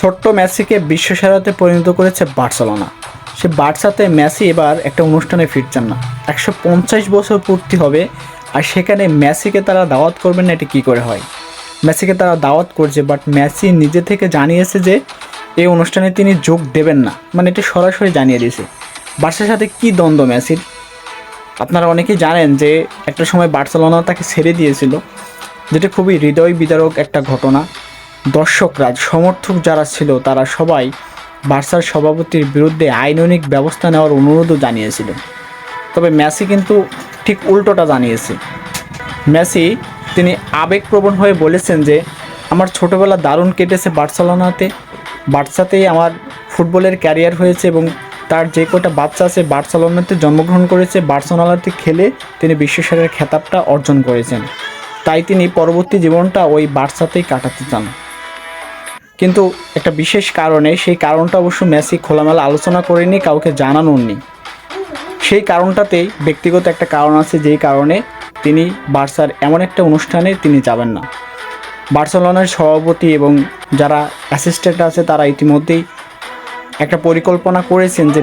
ছোট্ট মেসিকে বিশ্বসেরাতে পরিণত করেছে বার্সেলোনা। সে বার্সাতে মেসি এবার একটা অনুষ্ঠানে ফিরছেন না। একশো পঞ্চাশ বছর পূর্তি হবে, আর সেখানে মেসিকে তারা দাওয়াত করবেন না, এটি কী করে হয়? মেসিকে তারা দাওয়াত করছে বাট মেসি নিজে থেকে জানিয়েছে যে এই অনুষ্ঠানে তিনি যোগ দেবেন না। মানে এটি সরাসরি জানিয়ে দিয়েছে। বার্সার সাথে কী দ্বন্দ্ব মেসির? আপনারা অনেকেই জানেন যে একটা সময় বার্সেলোনা তাকে ছেড়ে দিয়েছিল, যেটা খুবই হৃদয় বিদারক একটা ঘটনা। দর্শকরা, সমর্থক যারা ছিল, তারা সবাই বার্সার সভাপতির বিরুদ্ধে আইনানিক ব্যবস্থা নেওয়ার অনুরোধও জানিয়েছিল। তবে মেসি কিন্তু ঠিক উল্টোটা জানিয়েছে। মেসি, তিনি আবেগপ্রবণ হয়ে বলেছেন যে, আমার ছোটোবেলা দারুণ কেটেছে বার্সেলোনাতে। বার্সাতেই আমার ফুটবলের ক্যারিয়ার হয়েছে এবং তার যে কটা বাচ্চা আছে বার্সেলোনাতে জন্মগ্রহণ করেছে, বার্সেলোনাতে খেলে তিনি বিশ্বসেরার খেতাবটা অর্জন করেছেন। তাই তিনি পরবর্তী জীবনটা ওই বার্সাতেই কাটাতে চান। কিন্তু একটা বিশেষ কারণে সেই কারণটা অবশ্য মেসি খোলামেলা আলোচনা করেনি, কাউকে জানানোননি সেই কারণটাতেই ব্যক্তিগত একটা কারণ আছে, যেই কারণে তিনি বার্সার এমন একটা অনুষ্ঠানে তিনি যাবেন না। বার্সেলোনার সভাপতি এবং যারা অ্যাসিস্ট্যান্ট আছে, তারা ইতিমধ্যেই একটা পরিকল্পনা করেছেন যে